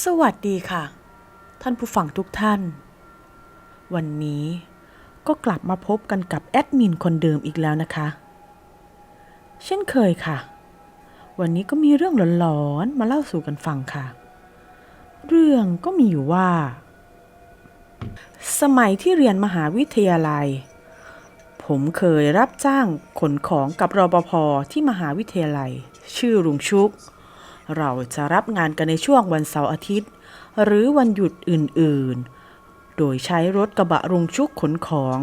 สวัสดีค่ะ ท่านผู้ฟังทุกท่าน วันนี้ก็กลับมาพบกันกับแอดมินคนเดิมอีกแล้วนะคะ เช่นเคยค่ะ วันนี้ก็มีเรื่องหลอนๆมาเล่าสู่กันฟังค่ะ เรื่องก็มีอยู่ว่า สมัยที่เรียนมหาวิทยาลัย ผมเคยรับจ้างขนของกับรปภที่มหาวิทยาลัย ชื่อลุงชุก เราจะรับงานกันในช่วงวันเสาร์อาทิตย์ หรือวันหยุดอื่นๆ โดยใช้รถกระบะรุงชุกขนของ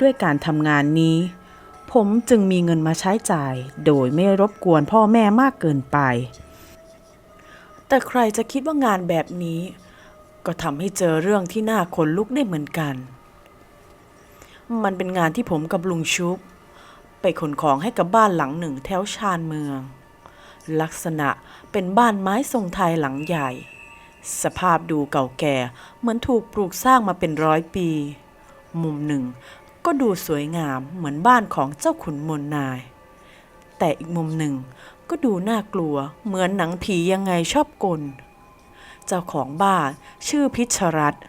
ด้วยการทำงานนี้ ผมจึงมีเงินมาใช้จ่าย โดยไม่รบกวนพ่อแม่มากเกินไป แต่ใครจะคิดว่างานแบบนี้ ก็ทำให้เจอเรื่องที่น่าขนลุกได้เหมือนกัน มันเป็นงานที่ผมกับลุงชุบไปขนของให้กับบ้านหลังหนึ่งแถวชานเมือง ลักษณะเป็นบ้านไม้ทรงไทยหลังใหญ่ สภาพดูเก่าแก่เหมือนถูกปลูกสร้างมาเป็นร้อยปี มุมหนึ่งก็ดูสวยงามเหมือนบ้านของเจ้าขุนมนนาย แต่อีกมุมหนึ่งก็ดูน่ากลัวเหมือนหนังผียังไงชอบกล เจ้าของบ้านชื่อพิชรัตน์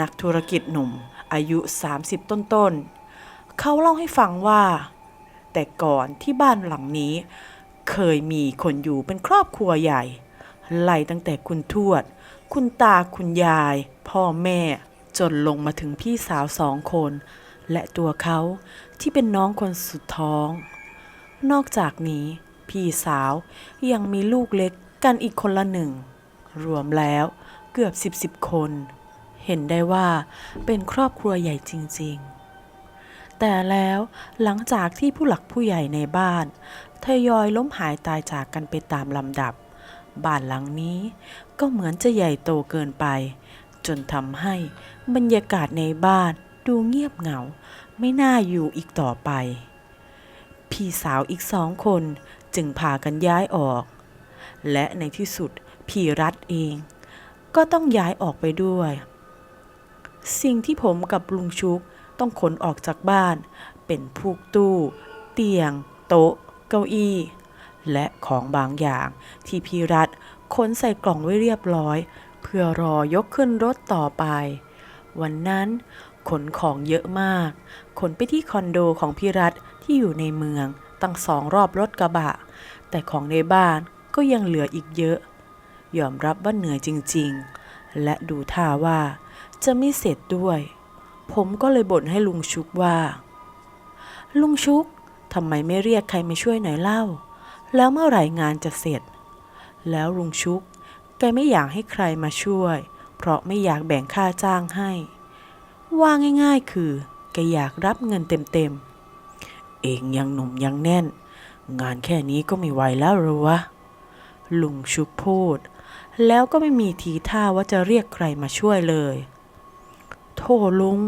นักธุรกิจหนุ่มอายุ 30 ต้นๆ เขาเล่าให้ฟังว่า แต่ก่อนที่บ้านหลังนี้ เคยมีคนอยู่เป็นครอบครัวใหญ่ ไล่ตั้งแต่คุณทวด คุณตาคุณยาย พ่อแม่ จนลงมาถึงพี่สาวสองคน และตัวเขาที่เป็นน้องคนสุดท้อง นอกจากนี้ พี่สาวยังมีลูกเล็กกันอีกคนละหนึ่ง รวมแล้วเกือบสิบสิบคน เห็นได้ว่าเป็นครอบครัวใหญ่จริง ๆ แต่แล้วหลังจากที่ผู้หลักผู้ใหญ่ในบ้านทยอยล้มหายตายจากกันไปตามลำดับ บ้านหลังนี้ก็เหมือนจะใหญ่โตเกินไป จนทำให้บรรยากาศในบ้านดูเงียบเหงา ไม่น่าอยู่อีกต่อไป พี่สาวอีกสองคนจึงพากันย้ายออก และในที่สุดพี่รัฐเอง ก็ต้องย้ายออกไปด้วย สิ่งที่ผมกับลุงชุก ต้องขนออกจากบ้าน เป็นพวกตู้ เตียง โต๊ะ เก้าอี้ และของบางอย่างที่พี่รัฐขนใส่กล่องไว้เรียบร้อย เพื่อรอยกขึ้นรถต่อไป วันนั้นขนของเยอะมาก ขนไปที่คอนโดของพี่รัฐที่อยู่ในเมืองตั้งสองรอบรถกระบะ แต่ของในบ้านก็ยังเหลืออีกเยอะ ยอมรับว่าเหนื่อยจริง ๆ และดูท่าว่าจะไม่เสร็จด้วย ผมก็เลยบ่นให้ลุงชุกว่า ลุงชุกทำไมไม่เรียกใครมาช่วยหน่อยเล่า แล้วเมื่อไหร่งานจะเสร็จ แล้วลุงชุก แกไม่อยากให้ใครมาช่วย เพราะไม่อยากแบ่งค่าจ้างให้ ว่าง่ายๆ คือ แกอยากรับเงินเต็มๆ เองยังหนุ่มยังแน่น งานแค่นี้ก็ไม่ไหวแล้วหรือวะ ลุงชุกพูด แล้วก็ไม่มีทีท่าว่าจะเรียกใครมาช่วยเลย โธ่ลุง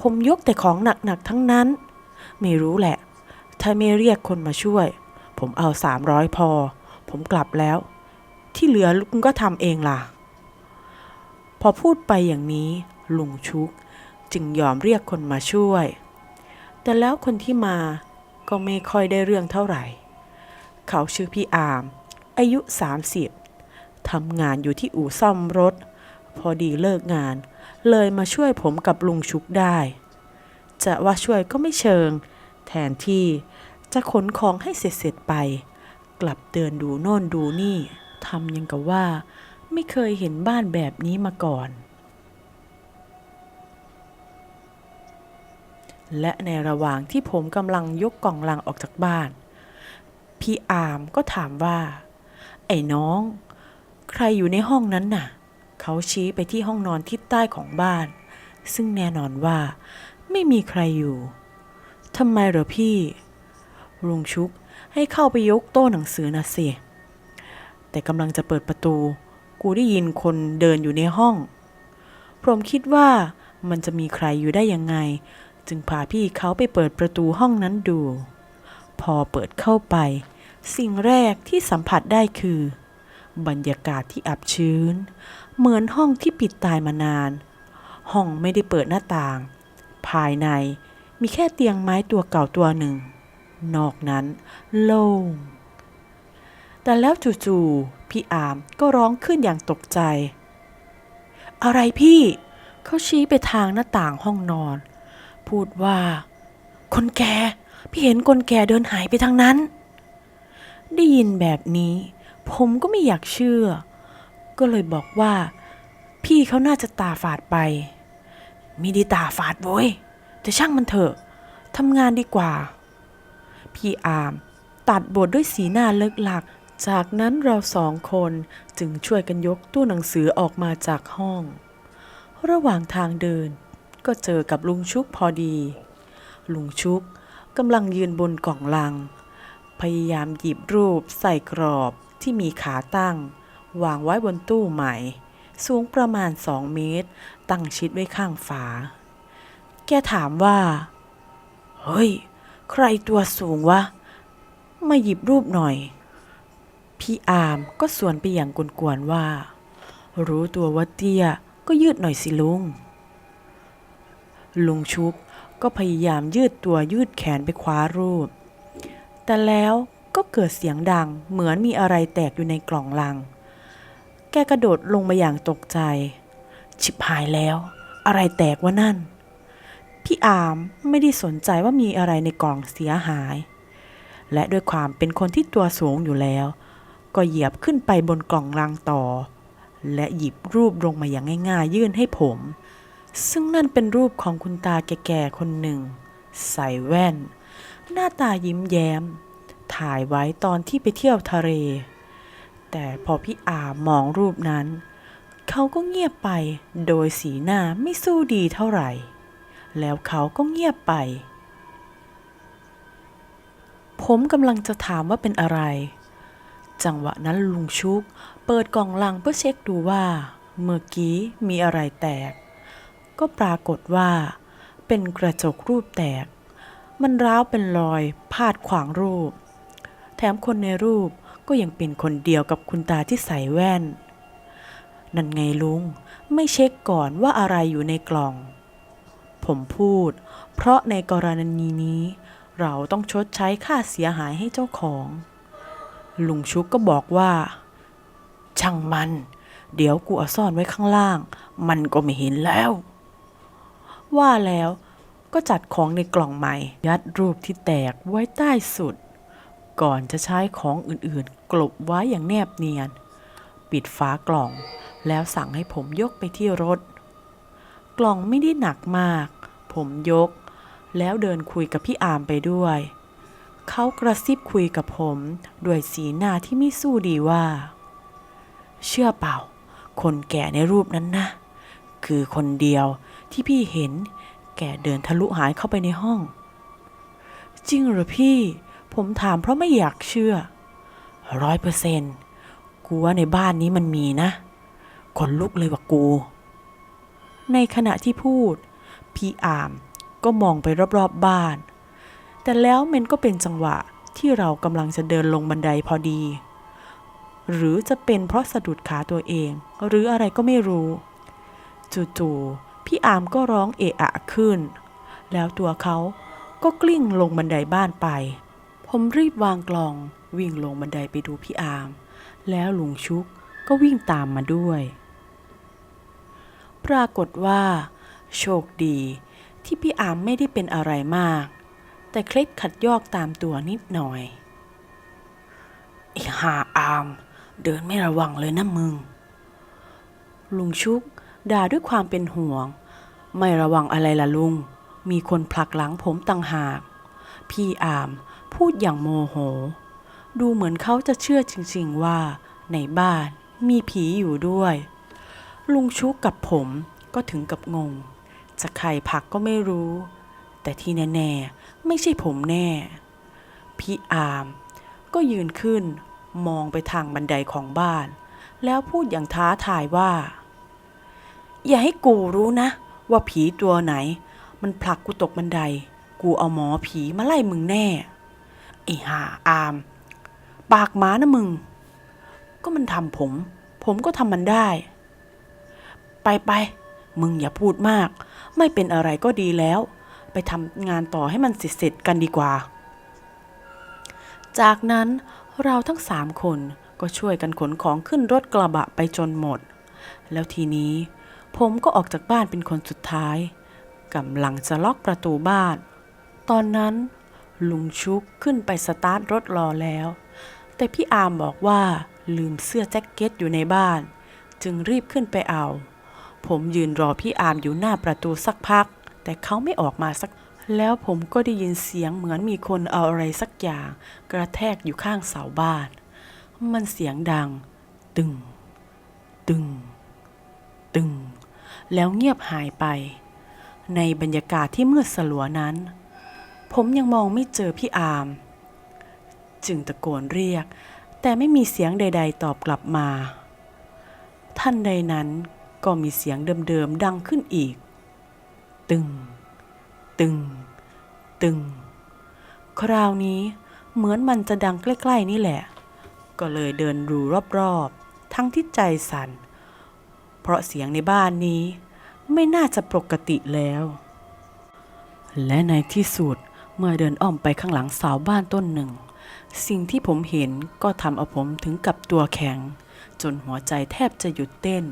ผมยกแต่ของหนักๆทั้งนั้น ไม่รู้แหละ ถ้าไม่เรียกคนมาช่วย ผมเอาสามร้อยพอ ผมกลับแล้ว ที่เหลือลุงก็ทำเองล่ะ พอพูดไปอย่างนี้ ลุงชุก จึงยอมเรียกคนมาช่วย แต่แล้วคนที่มาก็ไม่ค่อยได้เรื่องเท่าไหร่ เขาชื่อพี่อาม อายุ 30ทำงานอยู่ที่อู่ซ่อมรถ พอดีเลิกงาน เลยมาช่วยผมกับลุงชุกได้ จะว่าช่วยก็ไม่เชิง แทนที่จะขนของให้เสร็จๆไป กลับเดินดูโน่นดูนี่ทำยังกับว่า ไม่เคยเห็นบ้านแบบนี้มาก่อน และในระหว่างที่ผมกำลังยกกล่องลังออกจากบ้าน พี่อามก็ถามว่า ไอ้น้อง ใครอยู่ในห้องนั้นน่ะ เขาชี้ไปที่ห้องนอนทิศใต้ของบ้าน ซึ่งแน่นอนว่า ไม่มีใครอยู่ทำไมเหรอพี่ ลุงชุกให้เข้าไปยกโต๊ะหนังสือนะสิ แต่กำลังจะเปิดประตู กูได้ยินคนเดินอยู่ในห้อง ผมคิดว่ามันจะมีใครอยู่ได้ยังไง จึงพาพี่เขาไปเปิดประตูห้องนั้นดู พอเปิดเข้าไป สิ่งแรกที่สัมผัสได้คือ บรรยากาศที่อับชื้น เหมือนห้องที่ปิดตายมานาน ห้องไม่ได้เปิดหน้าต่าง ภายในมีแค่เตียงไม้ตัวเก่าตัวหนึ่ง นอกนั้นโล่ง แต่แล้วจู่ๆพี่อามก็ร้องขึ้นอย่างตกใจ อะไรพี่ เขาชี้ไปทางหน้าต่างห้องนอน พูดว่า คนแก่พี่เห็นคนแก่เดินหายไปทางนั้น ได้ยินแบบนี้ ผมก็ไม่อยากเชื่อ ก็เลยบอกว่า พี่เขาน่าจะตาฝาดไปมีดีตาฝาดโว้ยแต่ช่างมันเถอะทำงานดีกว่า พี่อามตัดบทด้วยสีหน้าเลิกหลัก จากนั้นเราสองคนจึงช่วยกันยกตู้หนังสือออกมาจากห้อง ระหว่างทางเดิน ก็เจอกับลุงชุกพอดี ลุงชุกกำลังยืนบนกล่องลัง พยายามหยิบรูปใส่กรอบที่มีขาตั้ง วางไว้บนตู้ใหม่ สูงประมาณสองเมตร ตั้งชิดไว้ข้างฝา แกถามว่า เฮ้ย ใครตัวสูงวะ มาหยิบรูปหน่อย พี่อามก็สวนไปอย่างกวนๆว่า รู้ตัวว่าเตี้ยก็ยืดหน่อยสิลุง ลุงชุบก็พยายามยืดตัวยืดแขนไปคว้ารูป แต่แล้วก็เกิดเสียงดังเหมือนมีอะไรแตกอยู่ในกล่องลัง กกระโดดลงมาอย่างตกใจ ชิบหายแล้ว อะไรแตกวะนั่น พี่อามไม่ได้สนใจว่ามีอะไรในกล่องเสียหาย และด้วยความเป็นคนที่ตัวสูงอยู่แล้ว ก็เหยียบขึ้นไปบนกล่องลังต่อ และหยิบรูปลงมาอย่างง่ายๆ ยื่นให้ผม ซึ่งนั่นเป็นรูปของคุณตาแก่ๆคนหนึ่ง ใส่แว่น หน้าตายิ้มแย้ม ถ่ายไว้ตอนที่ไปเที่ยวทะเล แต่พอพี่อามองรูปนั้น เขาก็เงียบไปโดยสีหน้าไม่สู้ดีเท่าไหร่ แล้วเขาก็เงียบไป ผมกำลังจะถามว่าเป็นอะไร จังหวะนั้นลุงชุก เปิดกล่องลังเพื่อเช็คดูว่า เมื่อกี้มีอะไรแตก ก็ปรากฏว่า เป็นกระจกรูปแตก มันร้าวเป็นรอยพาดขวางรูป แถมคนในรูป ก็ยังเป็นคนเดียวกับคุณตาที่ใส่แว่น นั่นไงลุง ไม่เช็คก่อนว่าอะไรอยู่ในกล่อง ผมพูด เพราะในกรณีนี้ เราต้องชดใช้ค่าเสียหายให้เจ้าของ ลุงชุกก็บอกว่า ช่างมัน เดี๋ยวกูเอาซ่อนไว้ข้างล่าง มันก็ไม่เห็นแล้ว ว่าแล้วก็จัดของในกล่องใหม่ ยัดรูปที่แตกไว้ใต้สุด ก่อนจะใช้ของอื่น กลบไว้อย่างแนบเนียน ปิดฝากล่อง แล้วสั่งให้ผมยกไปที่รถ กล่องไม่ได้หนักมาก ผมยก แล้วเดินคุยกับพี่อามไปด้วย เขากระซิบคุยกับผมด้วยสีหน้าที่ไม่สู้ดีว่า เชื่อเปล่า คนแก่ในรูปนั้นนะ คือคนเดียวที่พี่เห็น แกเดินทะลุหายเข้าไปในห้อง จริงเหรอพี่ ผมถามเพราะไม่อยากเชื่อ ร้อยเปอร์เซนต์กูว่าในบ้านนี้มันมีนะคนลุกเลยว่ากู ในขณะที่พูด พี่อามก็มองไปรอบๆบบ้าน แต่แล้วมันก็เป็นจังหวะที่เรากำลังจะเดินลงบันไดพอดี หรือจะเป็นเพราะสะดุดขาตัวเอง หรืออะไรก็ไม่รู้ จู่ๆพี่อามก็ร้องเอะอะขึ้น แล้วตัวเขาก็กลิ้งลงบันไดบ้านไป ผมรีบวางกล่อง วิ่งลงบันไดไปดูพี่อาม แล้วลุงชุกก็วิ่งตามมาด้วย ปรากฏว่า โชคดีที่พี่อามไม่ได้เป็นอะไรมาก แต่เคล็ดขัดยอกตามตัวนิดหน่อยไอ้ห่าอาม เดินไม่ระวังเลยนะมึง ลุงชุกด่าด้วยความเป็นห่วง ไม่ระวังอะไรล่ะลุง มีคนผลักหลังผมต่างหาก พี่อามพูดอย่างโมโห ดูเหมือนเขาจะเชื่อจริง ๆ ว่า ในบ้านมีผีอยู่ด้วย ลุงชุกกับผมก็ถึงกับงง จะใครผลักก็ไม่รู้ แต่ที่แน่ๆไม่ใช่ผมแน่ พี่อาม ก็ยืนขึ้นมองไปทางบันไดของบ้าน แล้วพูดอย่างท้าทายว่า อย่าให้กูรู้นะ ว่าผีตัวไหน มันผลักกูตกบันได กูเอาหมอผีมาไล่มึงแน่ไอ้ห่าอาม ปากหมานะมึง ก็มันทำผม ผมก็ทำมันได้ ไปไป มึงอย่าพูดมาก ไม่เป็นอะไรก็ดีแล้ว ไปทำงานต่อให้มันเสร็จๆกันดีกว่า จากนั้นเราทั้งสามคนก็ช่วยกันขนของขึ้นรถกระบะไปจนหมด แล้วทีนี้ผมก็ออกจากบ้านเป็นคนสุดท้ายกำลังจะล็อกประตูบ้าน ตอนนั้นลุงชุกขึ้นไปสตาร์ทรถรอแล้ว แต่พี่อาร์มบอกว่าลืมเสื้อแจ็คเก็ตอยู่ในบ้าน จึงรีบขึ้นไปเอา ผมยืนรอพี่อาร์มอยู่หน้าประตูสักพัก แต่เขาไม่ออกมาสัก แล้วผมก็ได้ยินเสียงเหมือนมีคนเอาอะไรสักอย่าง กระแทกอยู่ข้างเสาบ้าน มันเสียงดัง ตึง ตึง ตึง แล้วเงียบหายไป ในบรรยากาศที่มืดสลัวนั้น ผมยังมองไม่เจอพี่อาร์ม จึงตะโกนเรียก แต่ไม่มีเสียงใด ๆ ตอบกลับมา ท่านใดนั้นก็มีเสียงเดิมๆดังขึ้นอีก ตึง ตึง ตึง คราวนี้เหมือนมันจะดังใกล้ ๆ นี่แหละ ก็เลยเดินดูรอบๆ ทั้งที่ใจสัน่น เพราะเสียงในบ้านนี้ไม่น่าจะปกติแล้ว และในที่สุดเมื่อเดินอ้อมไปข้างหลังเสาบ้านต้นหนึ่ง สิ่งที่ผมเห็นก็ทำเอาผมถึงกับตัวแข็ง จนหัวใจแทบจะหยุดเต้น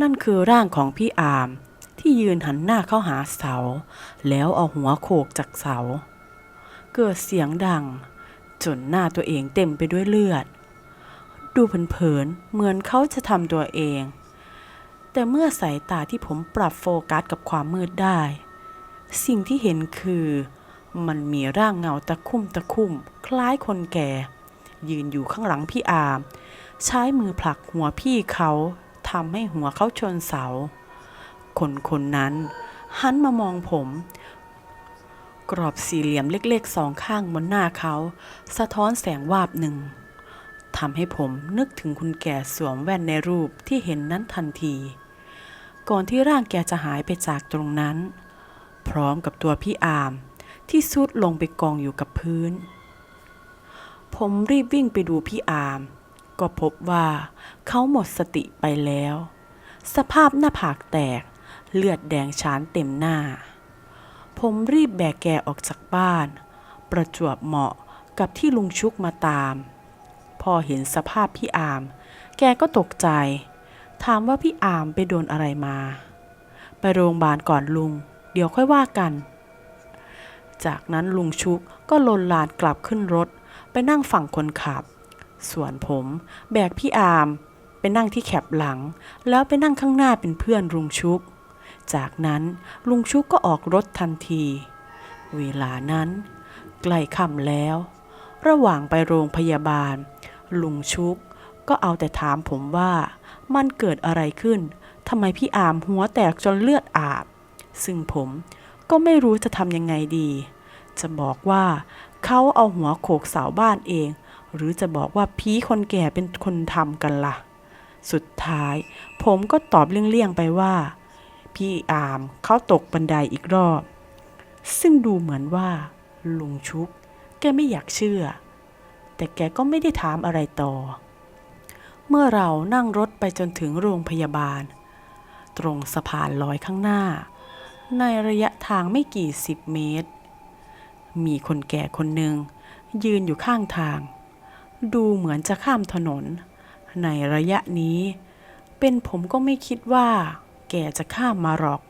นั่นคือร่างของพี่อาม ที่ยืนหันหน้าเข้าหาเสา แล้วเอาหัวโขกจากเสา เกิดเสียงดัง จนหน้าตัวเองเต็มไปด้วยเลือด ดูเผินๆเหมือนเขาจะทำตัวเอง แต่เมื่อสายตาที่ผมปรับโฟกัสกับความมืดได้ สิ่งที่เห็นคือ มันมีร่างเงาตะคุ่มตะคุ่ม คล้ายคนแก่ ยืนอยู่ข้างหลังพี่อาม ใช้มือผลักหัวพี่เขาทำให้หัวเขาชนเสา คนคนนั้นหันมามองผม กรอบสี่เหลี่ยมเล็กๆสองข้างบนหน้าเขา สะท้อนแสงวาบหนึ่งทำให้ผมนึกถึงคุณแก่สวมแว่นในรูปที่เห็นนั้นทันที ก่อนที่ร่างแกจะหายไปจากตรงนั้น พร้อมกับตัวพี่อาม ที่ซุดลงไปกองอยู่กับพื้น ผมรีบวิ่งไปดูพี่อาม ก็พบว่าเขาหมดสติไปแล้ว สภาพหน้าผากแตกเลือดแดงฉานเต็มหน้า ผมรีบแบกแกออกจากบ้าน ประจวบเหมาะกับที่ลุงชุกมาตาม พอเห็นสภาพพี่อาม แกก็ตกใจ ถามว่าพี่อามไปโดนอะไรมา ไปโรงพยาบาลก่อนลุง เดี๋ยวค่อยว่ากัน จากนั้นลุงชุกก็ลนลานกลับขึ้นรถ ไปนั่งฝั่งคนขับ ส่วนผมแบกพี่อามไปนั่งที่แคบหลัง แล้วไปนั่งข้างหน้าเป็นเพื่อนลุงชุก จากนั้นลุงชุกก็ออกรถทันที เวลานั้น ใกล้ค่ำแล้ว ระหว่างไปโรงพยาบาล ลุงชุกก็เอาแต่ถามผมว่ามันเกิดอะไรขึ้นทำไมพี่อามหัวแตกจนเลือดอาบ ซึ่งผม ก็ไม่รู้จะทำยังไงดี จะบอกว่าเขาเอาหัวโขกเสาบ้านเอง หรือจะบอกว่าพี่คนแก่เป็นคนทำกันล่ะ สุดท้าย ผมก็ตอบเลี่ยงๆไปว่า พี่อามเขาตกบันไดอีกรอบ ซึ่งดูเหมือนว่า ลุงชุก แกไม่อยากเชื่อ แต่แกก็ไม่ได้ถามอะไรต่อ เมื่อเรานั่งรถไปจนถึงโรงพยาบาล ตรงสะพานลอยข้างหน้า ในระยะทางไม่กี่สิบเมตร มีคนแก่คนหนึ่ง ยืนอยู่ข้างทาง ดูเหมือนจะข้ามถนน ในระยะนี้ เป็นผมก็ไม่คิดว่า แกจะข้ามมาหรอก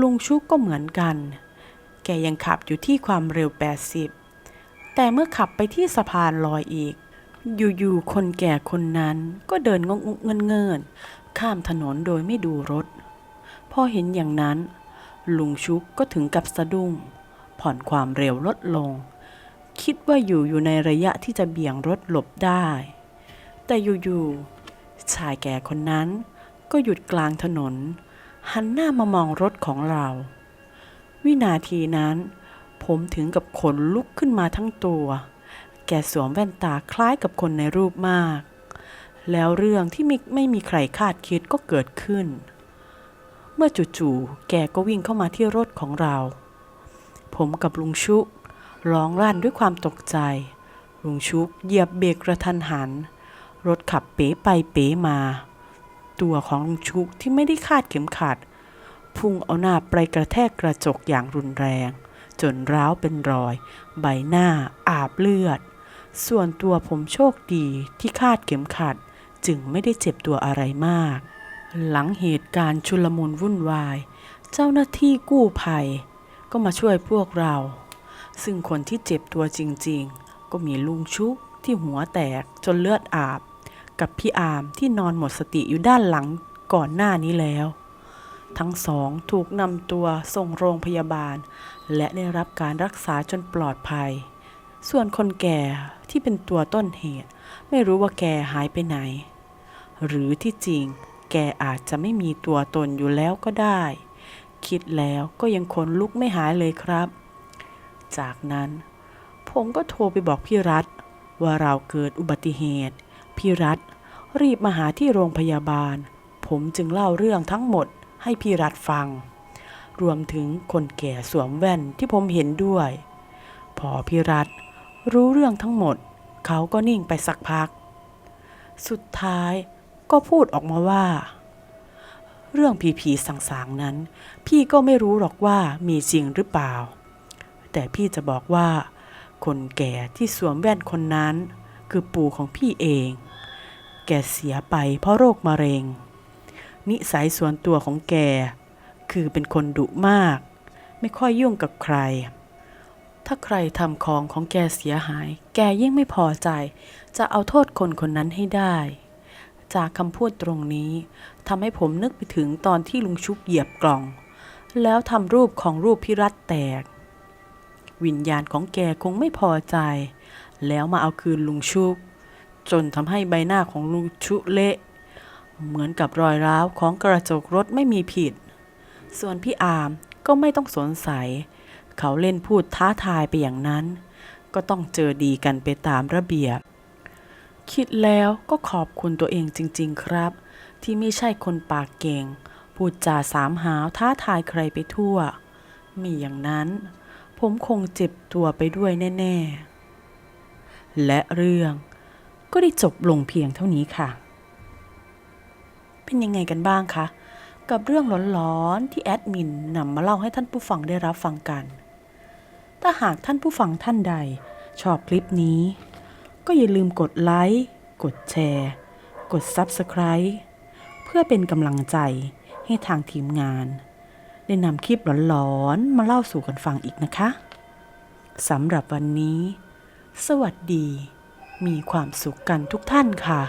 ลุงชุกก็เหมือนกัน แกยังขับอยู่ที่ความเร็ว 80 แต่เมื่อขับไปที่สะพานลอยอีก อยู่ๆคนแก่คนนั้นก็เดินงงเงินเงินข้ามถนนโดยไม่ดูรถ พอเห็นอย่างนั้น ลุงชุกก็ถึงกับสะดุ้ง ผ่อนความเร็วลดลง คิดว่าอยู่อยู่ในระยะที่จะเบี่ยงรถหลบได้ แต่อยู่ๆชายแก่คนนั้นก็หยุดกลางถนน หันหน้ามามองรถของเรา วินาทีนั้น ผมถึงกับขนลุกขึ้นมาทั้งตัว แกสวมแว่นตาคล้ายกับคนในรูปมาก แล้วเรื่องที่ไม่ไม่มีใครคาดคิดก็เกิดขึ้น เมื่อจู่ๆแกก็วิ่งเข้ามาที่รถของเรา ผมกับลุงชุกร้องรั่นด้วยความตกใจ ลุงชุกเหยียบเบรกกระทันหัน รถขับเป๋ไปเป๋มา ตัวของลุงชุกที่ไม่ได้คาดเข็มขัด พุ่งเอาหน้าไปกระแทกกระจกอย่างรุนแรง จนร้าวเป็นรอย ใบหน้าอาบเลือด ส่วนตัวผมโชคดีที่คาดเข็มขัด จึงไม่ได้เจ็บตัวอะไรมาก หลังเหตุการณ์ชุลมุนวุ่นวาย เจ้าหน้าที่กู้ภัย ก็มาช่วยพวกเรา ซึ่งคนที่เจ็บตัวจริงๆ ก็มีลุงชุกที่หัวแตกจนเลือดอาบ กับพี่อามที่นอนหมดสติอยู่ด้านหลังก่อนหน้านี้แล้ว ทั้งสองถูกนำตัวส่งโรงพยาบาล และได้รับการรักษาจนปลอดภัย ส่วนคนแก่ที่เป็นตัวต้นเหตุ ไม่รู้ว่าแกหายไปไหน หรือที่จริง แกอาจจะไม่มีตัวตนอยู่แล้วก็ได้ คิดแล้วก็ยังขนลุกไม่หายเลยครับ จากนั้น ผมก็โทรไปบอกพี่รัฐ ว่าเราเกิดอุบัติเหตุ พี่รัฐรีบมาหาที่โรงพยาบาล ผมจึงเล่าเรื่องทั้งหมดให้พี่รัฐฟัง รวมถึงคนแก่สวมแว่นที่ผมเห็นด้วย พอพี่รัฐรู้เรื่องทั้งหมด เขาก็นิ่งไปสักพัก สุดท้าย ก็พูดออกมาว่า เรื่องผีผีๆสางๆนั้น พี่ก็ไม่รู้หรอกว่ามีจริงหรือเปล่า แต่พี่จะบอกว่า คนแก่ที่สวมแว่นคนนั้น คือปู่ของพี่เอง แกเสียไปเพราะโรคมะเร็ง นิสัยส่วนตัวของแก คือเป็นคนดุมาก ไม่ค่อยยุ่งกับใครถ้าใครทำของของแกเสียหาย แกยิ่งไม่พอใจ จะเอาโทษคนคนนั้นให้ได้ จากคำพูดตรงนี้ทำให้ผมนึกไปถึงตอนที่ลุงชุกเหยียบกล่อง แล้วทำรูปของรูปพิรัตแตก วิญญาณของแกคงไม่พอใจ แล้วมาเอาคืนลุงชุกจนทำให้ใบหน้าของลุงชุเละ เหมือนกับรอยร้าวของกระจกรถไม่มีผิด ส่วนพี่อามก็ไม่ต้องสงสัย เขาเล่นพูดท้าทายไปอย่างนั้น ก็ต้องเจอดีกันไปตามระเบียบ คิดแล้วก็ขอบคุณตัวเองจริง ๆ ครับ ที่ไม่ใช่คนปากเก่ง พูดจาสามหาวท้าทายใครไปทั่ว มีอย่างนั้น ผมคงเจ็บตัวไปด้วยแน่ ๆ และเรื่องก็ได้จบลงเพียงเท่านี้ค่ะ เป็นยังไงกันบ้างคะ กับเรื่องหลอนๆที่แอดมินนำมาเล่าให้ท่านผู้ฟังได้รับฟังกัน ถ้าหากท่านผู้ฟังท่านใดชอบคลิปนี้ ก็อย่าลืมกดไลค์ กดแชร์ กด Subscribe เพื่อเป็นกำลังใจให้ทางทีมงาน ได้นำคลิปหลอนๆ มาเล่าสู่กันฟังอีกนะคะสำหรับวันนี้ สวัสดี มีความสุขกันทุกท่านค่ะ